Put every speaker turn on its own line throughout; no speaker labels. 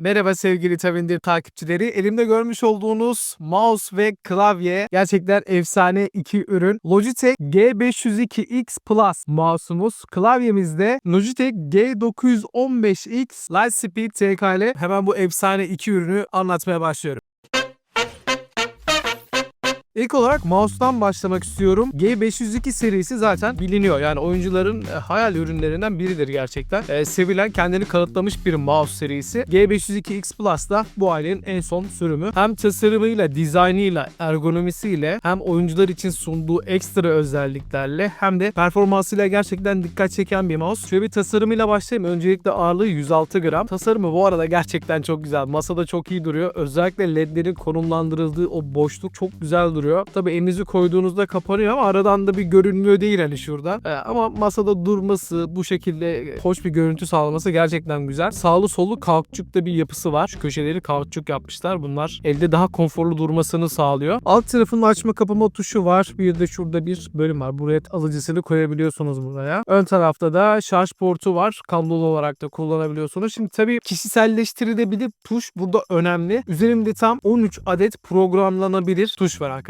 Merhaba sevgili Tavindir takipçileri. Elimde görmüş olduğunuz mouse ve klavye gerçekten efsane iki ürün. Logitech G502X Plus mouse'umuz. Klavyemizde Logitech G915X Lightspeed TK ile hemen bu efsane iki ürünü anlatmaya başlıyorum. İlk olarak mouse'dan başlamak istiyorum. G502 serisi zaten biliniyor. Yani oyuncuların e, hayal ürünlerinden biridir gerçekten. E, sevilen, kendini kanıtlamış bir mouse serisi. G502X Plus da bu ailenin en son sürümü. Hem tasarımıyla, dizaynıyla, ergonomisiyle hem oyuncular için sunduğu ekstra özelliklerle hem de performansıyla gerçekten dikkat çeken bir mouse. Şöyle bir tasarımıyla başlayayım. Öncelikle ağırlığı 106 gram. Tasarımı bu arada gerçekten çok güzel. Masada çok iyi duruyor. Özellikle ledlerin konumlandırıldığı o boşluk çok güzel duruyor. Tabii elinizi koyduğunuzda kapanıyor ama aradan da bir görünmüyor değil hani şuradan. Ee, ama masada durması, bu şekilde hoş bir görüntü sağlaması gerçekten güzel. Sağlı sollu kauçukta bir yapısı var. Şu köşeleri kauçuk yapmışlar. Bunlar elde daha konforlu durmasını sağlıyor. Alt tarafında açma kapama tuşu var. Bir de şurada bir bölüm var. Buraya alıcısını koyabiliyorsunuz buraya. Ön tarafta da şarj portu var. Kablolu olarak da kullanabiliyorsunuz. Şimdi tabii kişiselleştirilebilir tuş burada önemli. Üzerimde tam 13 adet programlanabilir tuş var arkadaşlar.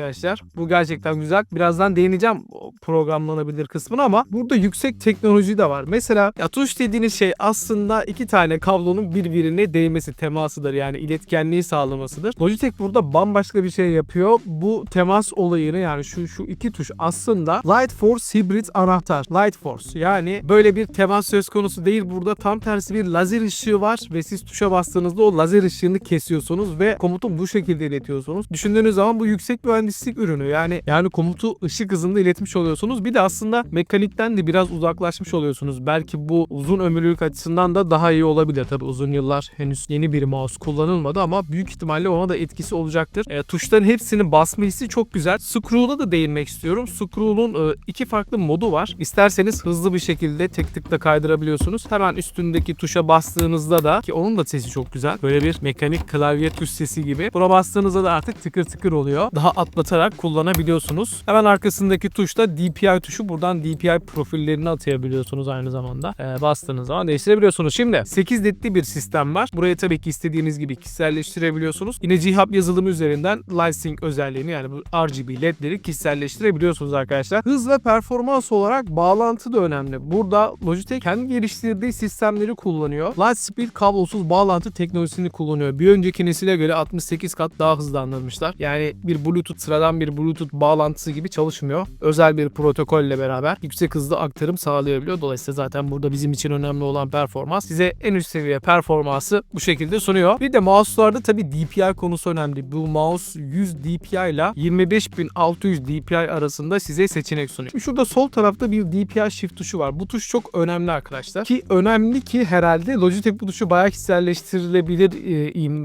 Bu gerçekten güzel. Birazdan değineceğim programlanabilir kısmına ama burada yüksek teknoloji de var. Mesela ya tuş dediğiniz şey aslında iki tane kablonun birbirine değmesi, temasıdır. Yani iletkenliği sağlamasıdır. Logitech burada bambaşka bir şey yapıyor. Bu temas olayını yani şu şu iki tuş aslında Light Force Hybrid anahtar. Light Force yani böyle bir temas söz konusu değil. Burada tam tersi bir lazer ışığı var ve siz tuşa bastığınızda o lazer ışığını kesiyorsunuz ve komutu bu şekilde iletiyorsunuz. Düşündüğünüz zaman bu yüksek mühendislik ürünü. Yani yani komutu ışık hızında iletmiş oluyorsunuz. Bir de aslında mekanikten de biraz uzaklaşmış oluyorsunuz. Belki bu uzun ömürlülük açısından da daha iyi olabilir. Tabi uzun yıllar henüz yeni bir mouse kullanılmadı ama büyük ihtimalle ona da etkisi olacaktır. E, tuşların hepsinin basma hissi çok güzel. Screw'la da değinmek istiyorum. Screw'un e, iki farklı modu var. İsterseniz hızlı bir şekilde tek tıkla kaydırabiliyorsunuz. Hemen üstündeki tuşa bastığınızda da ki onun da sesi çok güzel. Böyle bir mekanik klavye tuş sesi gibi. Buna bastığınızda da artık tıkır tıkır oluyor. Daha atlatarak kullanabiliyorsunuz. Hemen arkasındaki tuşta DPI tuşu. Buradan DPI profillerini atayabiliyorsunuz aynı zamanda. Ee, bastığınız zaman değiştirebiliyorsunuz. Şimdi 8 ledli bir sistem var. Buraya tabii ki istediğiniz gibi kişiselleştirebiliyorsunuz. Yine G-Hub yazılımı üzerinden Light özelliğini yani bu RGB ledleri kişiselleştirebiliyorsunuz arkadaşlar. Hız ve performans olarak bağlantı da önemli. Burada Logitech kendi geliştirdiği sistemleri kullanıyor. Lightspeed kablosuz bağlantı teknolojisini kullanıyor. Bir önceki nesile göre 68 kat daha hızlandırmışlar. Yani bir Bluetooth sıradan bir Bluetooth bağlantısı gibi çalışmıyor. Özel bir protokolle beraber yüksek hızlı aktarım sağlayabiliyor. Dolayısıyla zaten burada bizim için önemli olan performans size en üst seviye performansı bu şekilde sunuyor. Bir de mouse'larda tabii DPI konusu önemli. Bu mouse 100 DPI ile 25600 DPI arasında size seçenek sunuyor. Şimdi şurada sol tarafta bir DPI shift tuşu var. Bu tuş çok önemli arkadaşlar. Ki önemli ki herhalde Logitech bu tuşu bayağı kişiselleştirilebilir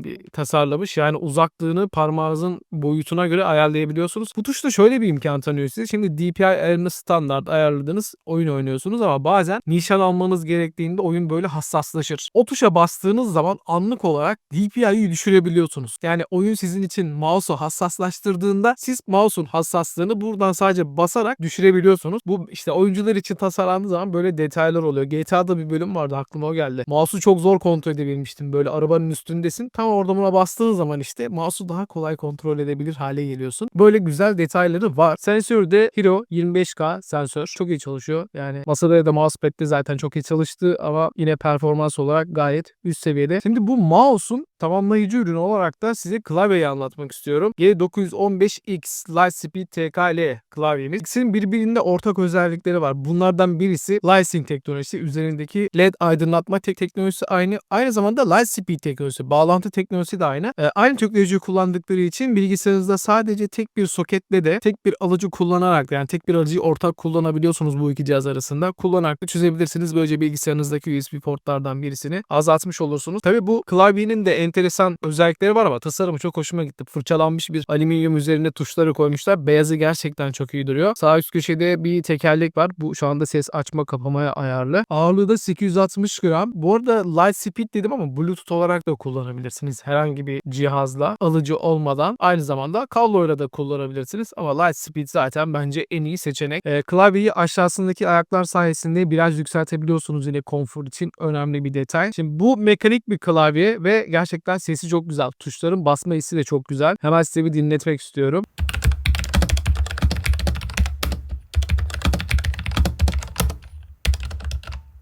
e, tasarlamış. Yani uzaklığını parmağınızın boyutuna göre ayarlayabiliyorsunuz. Bu tuş şöyle bir imkan tanıyor size. Şimdi DPI ayarını standart ayarladığınız oyun oynuyorsunuz ama bazen nişan almanız gerektiğinde oyun böyle hassaslaşır. O tuşa bastığınız zaman anlık olarak DPI'yi düşürebiliyorsunuz. Yani oyun sizin için mouse'u hassaslaştırdığında siz mouse'un hassaslığını buradan sadece basarak düşürebiliyorsunuz. Bu işte oyuncular için tasarlandığı zaman böyle detaylar oluyor. GTA'da bir bölüm vardı aklıma o geldi. Mouse'u çok zor kontrol edebilmiştim. Böyle arabanın üstündesin. Tam orada buna bastığın zaman işte mouse'u daha kolay kontrol edebilir hale geliyorsun. Böyle güzel detayları var. Sensörde Hero 25K sensör. Çok iyi çalışıyor. Yani masada ya da mousepad'de zaten çok iyi çalıştı ama yine performans olarak gayet üst seviyede. Şimdi bu mouse'un tamamlayıcı ürünü olarak da size klavyeyi anlatmak istiyorum. G915X Lightspeed TKL klavyemiz. İkisinin birbirinde ortak özellikleri var. Bunlardan birisi Lightsync teknolojisi. Üzerindeki LED aydınlatma tek teknolojisi aynı. Aynı zamanda Lightspeed teknolojisi. Bağlantı teknolojisi de aynı. Ee, aynı teknolojiyi kullandıkları için bilgisayarınızda sadece tek bir soketle de tek bir alıcı kullanarak yani tek bir alıcıyı ortak kullanabiliyorsunuz bu iki cihaz arasında. Kullanarak da çözebilirsiniz. Böylece bilgisayarınızdaki USB portlardan birisini azaltmış olursunuz. Tabi bu klavyenin de enteresan özellikleri var ama tasarımı çok hoşuma gitti. Fırçalanmış bir alüminyum üzerine tuşları koymuşlar. Beyazı gerçekten çok iyi duruyor. Sağ üst köşede bir tekerlek var. Bu şu anda ses açma kapamaya ayarlı. Ağırlığı da 860 gram. Bu arada Light Speed dedim ama Bluetooth olarak da kullanabilirsiniz. Herhangi bir cihazla alıcı olmadan aynı zamanda kabloyla Ultra'da kullanabilirsiniz. Ama Lightspeed zaten bence en iyi seçenek. Ee, klavyeyi aşağısındaki ayaklar sayesinde biraz yükseltebiliyorsunuz yine konfor için önemli bir detay. Şimdi bu mekanik bir klavye ve gerçekten sesi çok güzel. Tuşların basma hissi de çok güzel. Hemen size bir dinletmek istiyorum.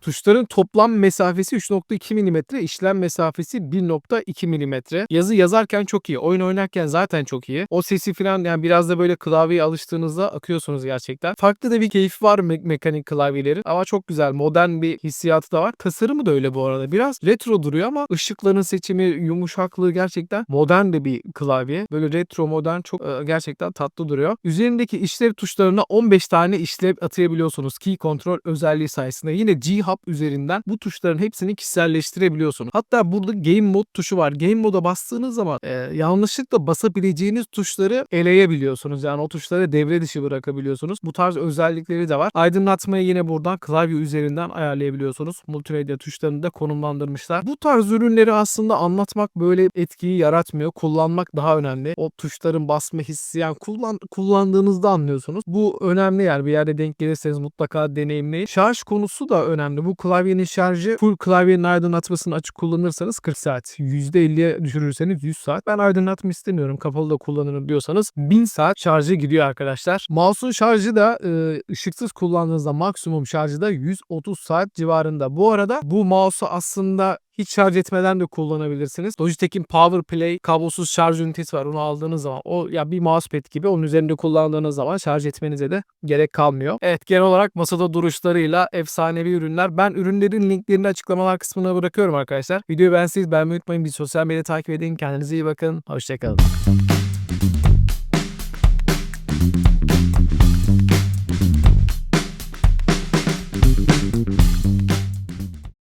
Tuşların toplam mesafesi 3.2 mm, işlem mesafesi 1.2 mm. Yazı yazarken çok iyi, oyun oynarken zaten çok iyi. O sesi falan yani biraz da böyle klavyeye alıştığınızda akıyorsunuz gerçekten. Farklı da bir keyif var me- mekanik klavyelerin ama çok güzel, modern bir hissiyatı da var. Tasarımı da öyle bu arada. Biraz retro duruyor ama ışıkların seçimi, yumuşaklığı gerçekten modern de bir klavye. Böyle retro modern çok e, gerçekten tatlı duruyor. Üzerindeki işlev tuşlarına 15 tane işlev atayabiliyorsunuz. Key kontrol özelliği sayesinde. Yine G-Hub üzerinden bu tuşların hepsini kişiselleştirebiliyorsunuz. Hatta burada Game Mode tuşu var. Game Mode'a bastığınız zaman e, yanlışlıkla basabileceğiniz tuşları eleyebiliyorsunuz. Yani o tuşları devre dışı bırakabiliyorsunuz. Bu tarz özellikleri de var. Aydınlatmayı yine buradan klavye üzerinden ayarlayabiliyorsunuz. Multimedya tuşlarını da konumlandırmışlar. Bu tarz ürünleri aslında anlatmak böyle etkiyi yaratmıyor. Kullanmak daha önemli. O tuşların basma hissi yani kullan, kullandığınızda anlıyorsunuz. Bu önemli yani bir yerde denk gelirseniz mutlaka deneyimleyin. Şarj konusu da önemli. Bu klavyenin şarjı full klavyenin aydınlatmasını açık kullanırsanız 40 saat. %50'ye düşürürseniz 100 saat. Ben aydınlatma istemiyorum. Kapalı da kullanırım diyorsanız 1000 saat şarjı gidiyor arkadaşlar. Mouse'un şarjı da e, ışıksız kullandığınızda maksimum şarjı da 130 saat civarında. Bu arada bu mouse'u aslında hiç şarj etmeden de kullanabilirsiniz. Logitech'in Power Play kablosuz şarj ünitesi var. Onu aldığınız zaman o ya bir mousepad gibi onun üzerinde kullandığınız zaman şarj etmenize de gerek kalmıyor. Evet genel olarak masada duruşlarıyla efsanevi ürünler. Ben ürünlerin linklerini açıklamalar kısmına bırakıyorum arkadaşlar. Videoyu beğendiyseniz beğenmeyi unutmayın. Bir sosyal medya takip edin. Kendinize iyi bakın. Hoşçakalın.